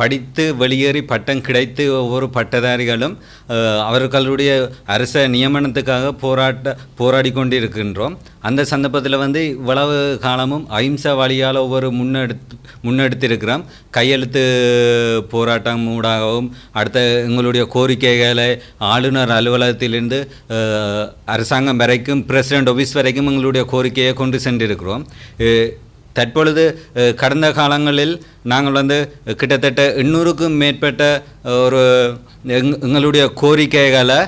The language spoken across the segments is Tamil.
படித்து வெளியேறி பட்டம் கிடைத்து ஒவ்வொரு பட்டதாரிகளும் அவர்களுடைய அரச நியமனத்துக்காக போராட்ட போராடி கொண்டிருக்கின்றோம். அந்த சந்தர்ப்பத்தில் வந்து இவ்வளவு காலமும் அஹிம்சா வழியால் ஒவ்வொரு முன்னெடுத்து முன்னெடுத்திருக்கிறோம். கையெழுத்து போராட்டம் ஊடாகவும் அடுத்த எங்களுடைய கோரிக்கைகளை ஆளுநர் அலுவலகத்திலிருந்து அரசாங்கம் வரைக்கும் பிரசிடென்ட் ஆஃபீஸ் வரைக்கும் எங்களுடைய கோரிக்கையை கொண்டு சென்றிருக்கிறோம். தற்பொழுது கடந்த காலங்களில் நாங்கள் வந்து கிட்டத்தட்ட எண்ணூறுக்கும் மேற்பட்ட ஒரு எங் எங்களுடைய கோரிக்கைகளை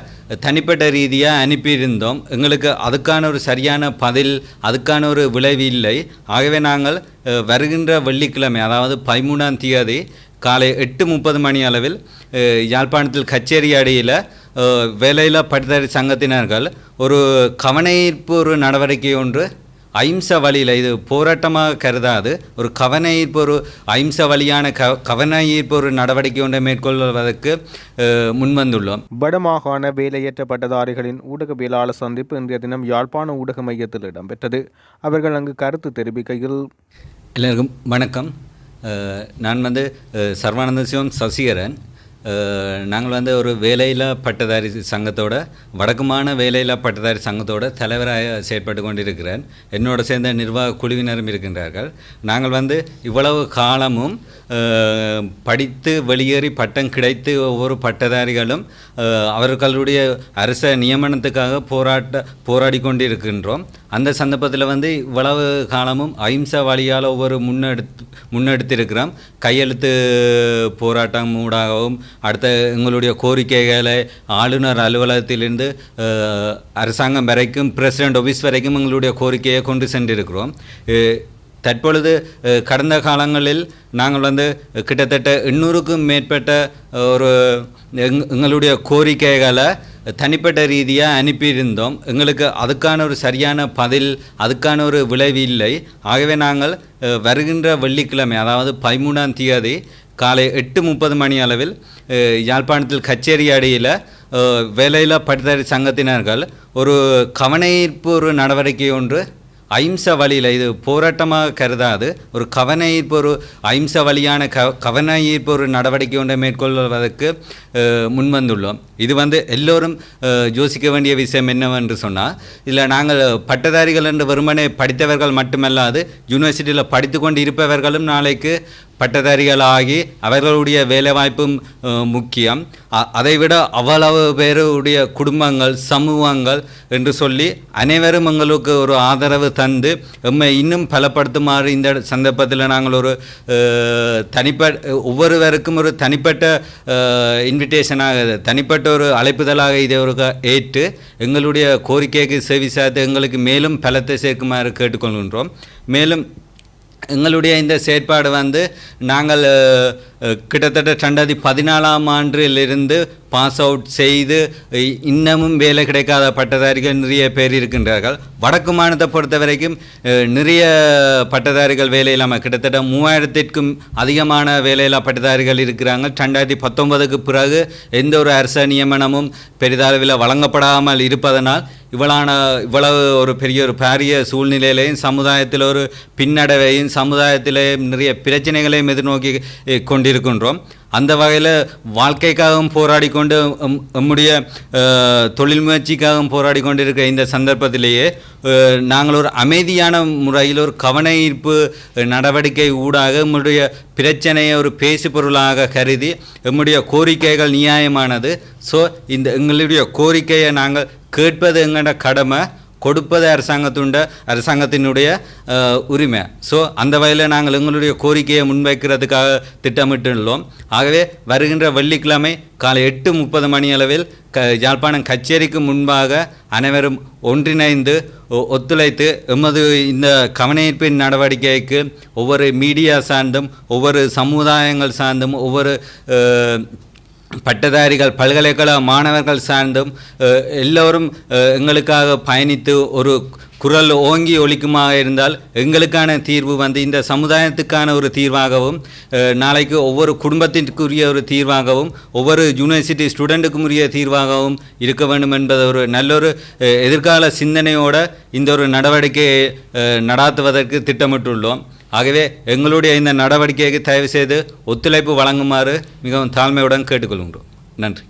தனிப்பட்ட ரீதியாக அனுப்பியிருந்தோம். எங்களுக்கு அதுக்கான ஒரு சரியான பதில் அதுக்கான ஒரு விளைவு இல்லை. ஆகவே நாங்கள் வருகின்ற வெள்ளிக்கிழமை அதாவது பதிமூணாம் தேதி காலை எட்டு முப்பது மணி அளவில் யாழ்ப்பாணத்தில் கச்சேரி அடியில் வேலையில்லா பட்டதாரி சங்கத்தினர்கள் ஒரு கவனஈர்ப்பு ஒரு நடவடிக்கை ஒன்று அஹிம்சை வழியில் இது போராட்டமாக கருதாது. ஒரு கவன ஈர்ப்பு ஒரு அஹிம்சை வழியான க கவன ஈர்ப்பு ஒரு நடவடிக்கை ஒன்றை மேற்கொள்வதற்கு முன்வந்துள்ளோம். வடமாகாண வேலையற்ற பட்டதாரிகளின் ஊடகவியலாளர் சந்திப்பு இன்றைய தினம் யாழ்ப்பாண ஊடக மையத்தில் இடம்பெற்றது. அவர்கள் அங்கு கருத்து தெரிவிக்கையில் எல்லாருக்கும் வணக்கம். நான் வந்து சர்வானந்த சிவம் சசிகரன். நாங்கள் வந்து ஒரு வேலையில்லா பட்டதாரி சங்கத்தோட வடக்குமான வேலையில்லா பட்டதாரி சங்கத்தோட தலைவராக செயற்பட்டு கொண்டிருக்கிறேன். என்னோட சேர்ந்த நிர்வாக குழுவினரும் இருக்கின்றார்கள். நாங்கள் வந்து இவ்வளவு காலமும் படித்து வெளியேறி பட்டம் கிடைத்து ஒவ்வொரு பட்டதாரிகளும் அவர்களுடைய அரச நியமனத்துக்காக போராட்ட போராடி கொண்டிருக்கின்றோம். அந்த சந்தர்ப்பத்தில் வந்து இவ்வளவு காலமும் அஹிம்சா வழியால் ஒவ்வொரு முன்னெடுத்து முன்னெடுத்திருக்கிறோம். கையெழுத்து போராட்டம் ஊடாகவும் அடுத்த எங்களுடைய கோரிக்கைகளை ஆளுநர் அலுவலகத்திலிருந்து அரசாங்கம் வரைக்கும் பிரசிடென்ட் ஆஃபீஸ் வரைக்கும் எங்களுடைய கோரிக்கையை கொண்டு சென்றிருக்கிறோம். தற்பொழுது கடந்த காலங்களில் நாங்கள் வந்து கிட்டத்தட்ட எண்ணூறுக்கும் மேற்பட்ட ஒரு எங் எங்களுடைய கோரிக்கைகளை தனிப்பட்ட ரீதியாக அனுப்பியிருந்தோம். எங்களுக்கு அதுக்கான ஒரு சரியான பதில் அதுக்கான ஒரு விளைவு இல்லை. ஆகவே நாங்கள் வருகின்ற வெள்ளிக்கிழமை அதாவது பதிமூணாம் தேதி காலை எட்டு முப்பது மணி அளவில் யாழ்ப்பாணத்தில் கச்சேரி அடியில் வேலையில்லா பட்டதாரி சங்கத்தினர்கள் ஒரு கவனஈர்ப்பு ஒரு நடவடிக்கை ஒன்று அஹிம்சை வழியில் இது போராட்டமாக கருதாது ஒரு கவன ஈர்ப்பு ஒரு அஹிம்சை வழியான க கவன ஈர்ப்பு ஒரு நடவடிக்கை ஒன்றை மேற்கொள்வதற்கு முன்வந்துள்ளோம். இது வந்து எல்லோரும் யோசிக்க வேண்டிய விஷயம் என்னவென்று சொன்னால் இதில் நாங்கள் பட்டதாரிகள் என்று வெறுமனே படித்தவர்கள் மட்டுமல்லாது யூனிவர்சிட்டியில் படித்து கொண்டு இருப்பவர்களும் நாளைக்கு பட்டதாரிகளாகி அவர்களுடைய வேலைவாய்ப்பும் முக்கியம். அதைவிட அவ்வளவு பேருடைய குடும்பங்கள் சமூகங்கள் என்று சொல்லி அனைவரும் எங்களுக்கு ஒரு ஆதரவு தந்து எம்மை இன்னும் பலப்படுத்துமாறு இந்த சந்தர்ப்பத்தில் நாங்கள் ஒரு தனிப்பட்ட ஒவ்வொருவருக்கும் ஒரு தனிப்பட்ட இன்விடேஷனாக தனிப்பட்ட ஒரு அழைப்புதலாக இதை ஒரு க- ஏற்று எங்களுடைய கோரிக்கைக்கு செவி சாத்து எங்களுக்கு மேலும் பலத்தை சேர்க்குமாறு கேட்டுக்கொள்கின்றோம். மேலும் எங்களுடைய இந்த செயற்பாடு வந்து நாங்கள் கிட்டத்தட்ட ரெண்டாயிரத்தி பதினாலாம் ஆண்டிலிருந்து பாஸ் அவுட் செய்து இன்னமும் வேலை கிடைக்காத பட்டதாரிகள் நிறைய பேர் இருக்கின்றார்கள். வடக்கு மாநிலத்தை பொறுத்த வரைக்கும் நிறைய பட்டதாரிகள் வேலை இல்லாமல் கிட்டத்தட்ட மூவாயிரத்திற்கும் அதிகமான வேலையில்லா பட்டதாரிகள் இருக்கிறாங்க. ரெண்டாயிரத்தி பத்தொன்பதுக்கு பிறகு எந்த ஒரு அரச நியமனமும் பெரிதளவில் வழங்கப்படாமல் இருப்பதனால் இவ்வளான இவ்வளவு ஒரு பெரிய ஒரு பாரிய சூழ்நிலையிலையும் சமுதாயத்தில் ஒரு பின்னடைவையும் சமுதாயத்திலேயும் நிறைய பிரச்சனைகளையும் எதிர்நோக்கி eh, இருக்கின்றோம் அந்த வகையில் வாழ்க்கைக்காகவும் போராடி கொண்டு நம்முடைய தொழில் முயற்சிக்காகவும் போராடி கொண்டிருக்க இந்த சந்தர்ப்பத்திலேயே நாங்கள் ஒரு அமைதியான முறையில் ஒரு கவன ஈர்ப்பு நடவடிக்கை ஊடாக நம்முடைய பிரச்சனையை ஒரு பேசு பொருளாக கருதி நம்முடைய கோரிக்கைகள் நியாயமானது. ஸோ இந்த எங்களுடைய கோரிக்கையை நாங்கள் கேட்பது எங்களோட கடமை. கொடுப்பது அரசாங்கத்துண்ட அரசாங்கத்தினுடைய உரிமை. ஸோ அந்த வகையில் நாங்கள் எங்களுடைய கோரிக்கையை முன்வைக்கிறதுக்காக திட்டமிட்டுள்ளோம். ஆகவே வருகின்ற வெள்ளிக்கிழமை காலை எட்டு முப்பது மணி அளவில் க யாழ்ப்பாணம் கச்சேரிக்கு முன்பாக அனைவரும் ஒன்றிணைந்து ஒ- ஒத்துழைத்து எமது இந்த கவனஈர்ப்பின் நடவடிக்கைக்கு ஒவ்வொரு மீடியா சார்ந்தும் ஒவ்வொரு சமுதாயங்கள் சார்ந்தும் ஒவ்வொரு பட்டதாரிகள் பல்கலைக்கழக மாணவர்கள் சார்ந்தும் எல்லோரும் எங்களுக்காக பயணித்து ஒரு குரல் ஓங்கி ஒழிக்குமாக இருந்தால் எங்களுக்கான தீர்வு வந்து இந்த சமுதாயத்துக்கான ஒரு தீர்வாகவும் நாளைக்கு ஒவ்வொரு குடும்பத்திற்குரிய ஒரு தீர்வாகவும் ஒவ்வொரு யூனிவர்சிட்டி ஸ்டூடெண்ட்டுக்கும் உரிய தீர்வாகவும் இருக்க வேண்டும் என்பது ஒரு நல்லொரு எதிர்கால சிந்தனையோட இந்த ஒரு நடவடிக்கையை நடாத்துவதற்கு திட்டமிட்டுள்ளோம். ஆகவே எங்களுடைய இந்த நடவடிக்கைக்கு தயவு செய்து ஒத்துழைப்பு வழங்குமாறு மிகவும் தாழ்மையுடன் கேட்டுக்கொள்கின்றோம். நன்றி.